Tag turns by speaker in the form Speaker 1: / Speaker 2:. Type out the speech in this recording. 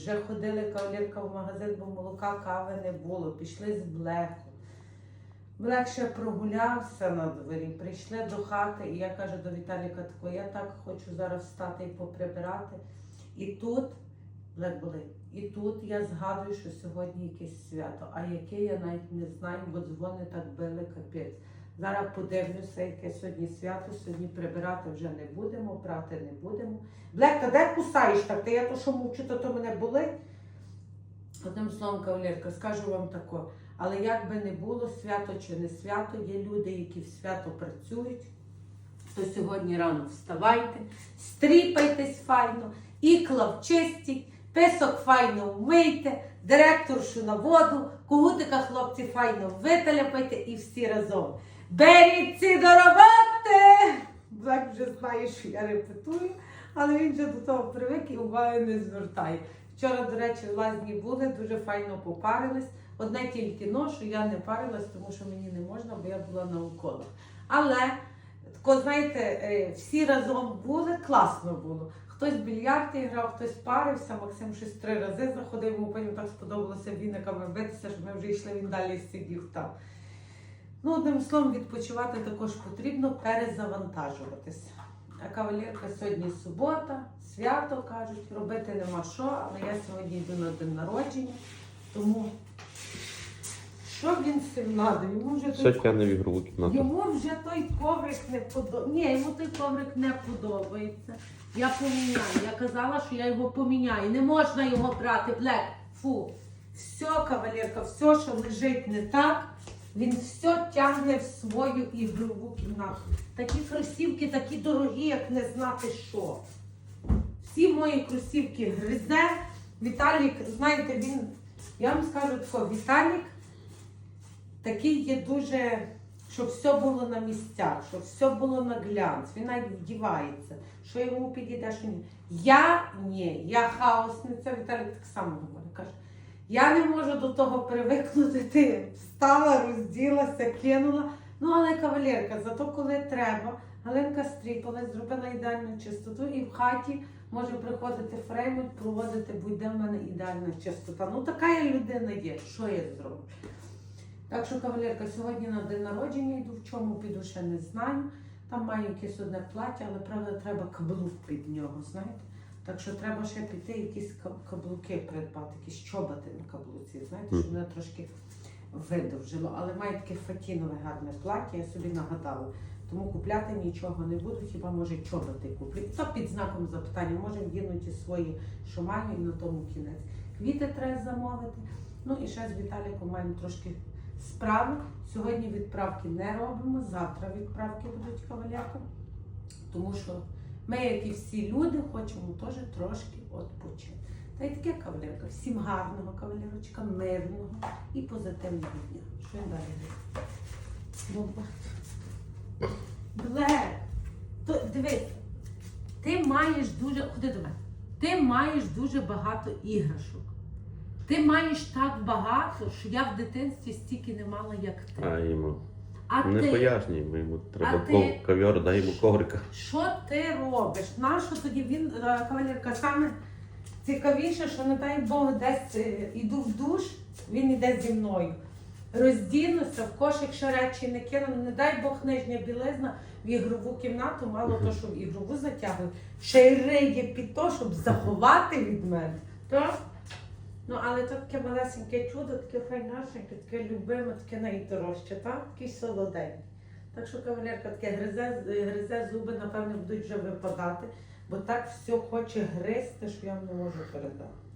Speaker 1: Вже ходили кавалерка в магазин, бо молока кави не було. Пішли з блеку. Блек ще прогулявся на дворі, прийшли до хати, і я кажу до Віталіка тако, я так хочу зараз встати і поприбирати. І тут, Блек болить, і тут я згадую, що сьогодні якесь свято. А яке я навіть не знаю, бо дзвони так били капець. Зараз подивлюся, яке сьогодні свято, сьогодні прибирати вже не будемо, прати не будемо. Блек, та де кусаєш так? Та я то, що мовчу, то, то мене болить. Одним словом, кавалерка, скажу вам тако. Але як би не було, свято чи не свято, є люди, які в свято працюють. То сьогодні рано вставайте, стріпайтесь файно, ікла вчистіть, писок файно вмийте, директоршу на воду, когутика хлопці файно виталяпайте і всі разом. Беріться до роботи! Блек вже знає, що я репетую, але він вже до того привик і уваги не звертає. Вчора, до речі, лазні були, дуже файно попарились. Одне тільки но, що я не парилась, тому що мені не можна, бо я була на уколах. Але, знаєте, е, всі разом були, класно було. Хтось в більярди грав, хтось парився, Максим щось три рази заходив, йому потім так сподобалося віниками битися, що ми вже йшли, він далі сидів там. Ну, одним словом, відпочивати також потрібно перезавантажуватися. А кавалерка сьогодні субота, свято кажуть, робити нема що, але я сьогодні йду на день народження, тому що він сим надо? Йому вже той,
Speaker 2: тягне в ігрову кімнату.
Speaker 1: йому вже той коврик не подобається. Ні, йому той коврик не подобається. Я поміняю. Я казала, що я його поміняю. Не можна його брати. Блек, фу. Все, кавалерка, все, що лежить не так, він все тягне в свою ігрову кімнату. Такі кросівки, такі дорогі, як не знати що. Всі мої кросівки гризе. Віталік, знаєте, він, я вам скажу тако, Віталік такий є дуже, щоб все було на місцях, щоб все було на глянц. Він навіть вдівається, що йому підійде, що ні. Я ні, я хаосниця, Віталік так само говорить. Каже, я не можу до того привикнути. Ти встала, розділася, кинула. Ну, але кавалерка, зато коли треба, Галинка стріпалась, зробила ідеальну чистоту і в хаті може приходити фреймут, проводити, буде в мене ідеальна чистота. Ну така я людина є. Що я зроблю? Так що, кавалерка, сьогодні на день народження йду, в чому піду, ще не знаю. Там маю якесь одне плаття, але правда треба каблук під нього, знаєте? Так що треба ще піти якісь каблуки придбати, якісь чоботи на каблуці, знаєте, щоб мене трошки видовжило. Але маю таке фатінове гарне плаття, я собі нагадала. Тому купляти нічого не буду, хіба може чоботи куплю. То під знаком запитання, може вдінути свої, що маю, і на тому кінець. Квіти треба замовити. Ну і ще з Віталіком маємо трошки справи. Сьогодні відправки не робимо, завтра відправки будуть кавалерка. Тому що ми, як і всі люди, хочемо теж трошки відпочити. Та й таке кавалерка. Всім гарного кавалерочка, мирного і позитивного дня. Що я далі? Бомба. Бле, то дивись, ти маєш дуже. Ходи до мене. Ти маєш дуже багато іграшок. Ти маєш так багато, що я в дитинстві стільки не мала, як ти.
Speaker 2: А
Speaker 1: А
Speaker 2: не
Speaker 1: ти
Speaker 2: пояснюємо, йому треба
Speaker 1: ти-
Speaker 2: ков- ковьор, дай йому коврика.
Speaker 1: що ти робиш? Нащо тоді він, е, кавалерка, саме цікавіше, що не дай Бог десь е, іду в душ, він іде зі мною. Роздінуся, в кошик ще речі не кину, не дай Бог нижня білизна в ігрову кімнату, мало то, що в ігрову затягують, ще й риє під то, щоб заховати від мене. Так? Але то таке малесеньке чудо, таке файнашеньке, таке любиме, таке найдорожче, так? Такий солоденький. Так що кавалерка таке гризе, гризе зуби, напевно, будуть вже випадати, бо так все хоче гризти, що я не можу передати.